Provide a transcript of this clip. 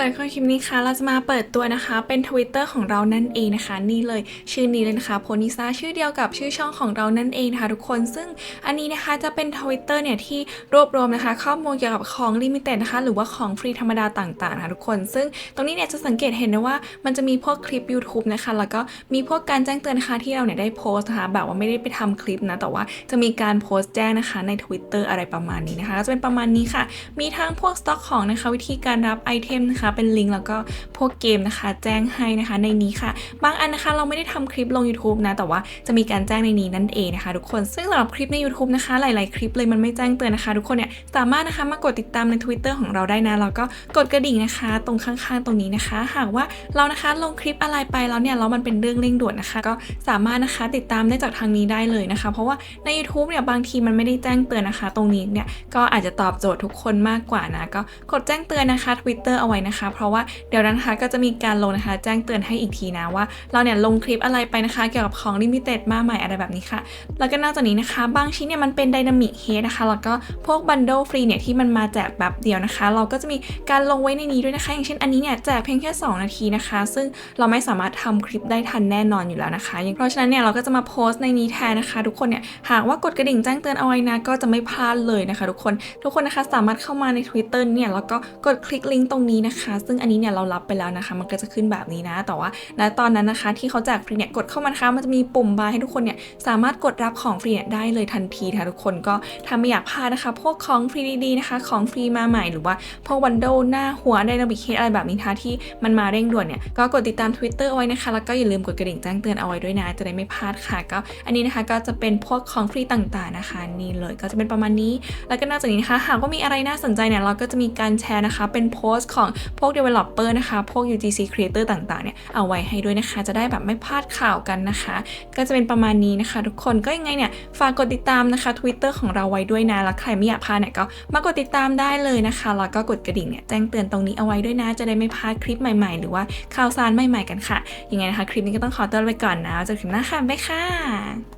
ก่อนคลิปนี้ค่ะเราจะมาเปิดตัวนะคะ เป็น Twitter ของเรานั่นเองนะคะ นี่เลยชื่อนี้เลยนะคะโพนิซาชื่อเดียวกับชื่อช่องของเรานั่นเองนะคะทุกคนซึ่งอันนี้นะคะจะเป็น Twitter เนี่ยที่รวบรวมนะคะ ข้อมูลเกี่ยวกับของลิมิเต็ดนะคะหรือว่าของฟรีธรรมดาต่างๆนะคะทุกคน ซึ่งตรงนี้เนี่ยจะสังเกตเห็นได้ว่ามันจะมีพวกคลิป YouTube นะคะ แล้วก็มีพวกการแจ้งเตือนนะคะที่เราเนี่ยได้โพสต์นะคะแบบว่าไม่ได้ไปทำคลิปนะแต่ว่าจะมีการโพสต์แจ้งนะคะใน Twitter อะไรประมาณนี้นะคะก็จะเป็นประมาณนี้ค่ะ มีทั้งพวกสต็อกของนะคะวิธีการรับไอเทมนะคะเป็นลิงก์แล้วก็พวกเกมนะคะ แจ้งให้นะคะในนี้ค่ะ บางอันนะคะเราไม่ได้ทำคลิปลง YouTube นะ แต่ว่าจะมีการแจ้งในนี้นั่นเองนะคะ ทุกคนซึ่งสำหรับคลิปใน YouTube นะคะ หลาย ๆ คลิปเลยมันไม่แจ้งเตือนนะคะ ทุกคนเนี่ยสามารถนะคะมากดติดตามใน Twitter ของเราได้นะแล้วก็กดกระดิ่งนะคะ ตรงข้าง ๆ ตรงนี้นะคะ หากว่าเรานะคะลงคลิปอะไรไปแล้วเนี่ยแล้วมันเป็นเรื่องเร่งด่วนนะคะ ก็สามารถนะคะติดตามได้จากทางนี้ได้เลยนะคะ เพราะว่าใน YouTube เนี่ยบางทีมันไม่ได้แจ้งเตือนนะคะ ตรงนี้เนี่ยก็อาจจะตอบโจทย์ทุกคนมากกว่านะก็กดแจ้งเตือนนะคะ Twitter เอาไว้นะคะเพราะว่าเดี๋ยวนั้นะคะก็จะมีการลงนะคะ แจ้งเตือนให้อีกทีนะว่า เราเนี่ยลงคลิปอะไรไปนะคะ เกี่ยวกับของลิมิเต็ดมาใหม่อะไรแบบนี้ค่ะ แล้วก็นอกจากนี้นะคะ บางชิ้นเนี่ยมันเป็นไดนามิกเฮดนะคะ แล้วก็พวกบันเดิลฟรีเนี่ยที่มันมาแจกแบบเดียวนะคะ เราก็จะมีการลงไว้ในนี้ด้วยนะคะ อย่างเช่นอันนี้เนี่ยแจกเพียงแค่ 2 นาทีนะคะ ซึ่งเราไม่สามารถทำคลิปได้ทันแน่นอนอยู่แล้วนะคะ เพราะฉะนั้นเนี่ยเราก็จะมาโพสต์ในนี้แทนนะคะ ทุกคนเนี่ยหากว่ากดกระดิ่งแจ้งเตือนเอาไว้นะก็จะไม่พลาดเลยนะคะ ทุกคนทุกคนนะคะสามารถเข้ามาใน Twitter เนี่ยแล้วก็กดคลิกลิงก์ตรงนี้นะคะซึ่งอันนี้เนี่ยเรารับไปแล้วนะคะ มันก็จะขึ้นแบบนี้นะ แต่ว่าณตอนนั้นนะคะที่เขาแจกฟรีเนี่ยกดเข้ามานะคะมันจะมีปุ่มบาร์ให้ทุกคนเนี่ยสามารถกดรับของฟรีเนี่ยได้เลยทันทีค่ะทุกคนก็ถ้าไม่อยากพลาดนะคะ พวกของฟรีดีๆนะคะ ของฟรีมาใหม่หรือว่าพวกวันโดหน้าหัวไดนามิกเฮดอะไรแบบนี้นะคะที่มันมาเร่งด่วนเนี่ยก็กดติดตาม Twitter เอาไว้นะคะ แล้วก็อย่าลืมกดกระดิ่งแจ้งเตือนเอาไว้ด้วยนะจะได้ไม่พลาดค่ะก็อันนี้นะคะก็จะเป็นพวกของฟรีต่างๆนะคะ นี่เลยก็จะเป็นประมาณนี้ แล้วก็นอกจากนี้นะคะหากว่ามีอะไรน่าสนใจเนี่ยเราก็จะมีการแชร์นะคะ เป็นโพสต์ของพวก developer นะคะ พวก UGC creator ต่างๆ เนี่ย เอาไว้ให้ด้วยนะคะ จะได้แบบไม่พลาดข่าวกันนะคะ ก็จะเป็นประมาณนี้นะคะ ทุกคน ก็ยังไงเนี่ย ฝากกดติดตามนะคะ Twitter ของเราไว้ด้วยนะ แล้วใครไม่อยากพลาดเนี่ยก็มากดติดตามได้เลยนะคะ แล้วก็กดกระดิ่งเนี่ยแจ้งเตือนตรงนี้เอาไว้ด้วยนะ จะได้ไม่พลาดคลิปใหม่ๆ หรือว่าข่าวสารใหม่ๆ กันค่ะ ยังไงนะคะ คลิปนี้ก็ต้องขอตัวไปก่อนนะเจอกันคลิปหน้าค่ะบ๊ายบายค่ะ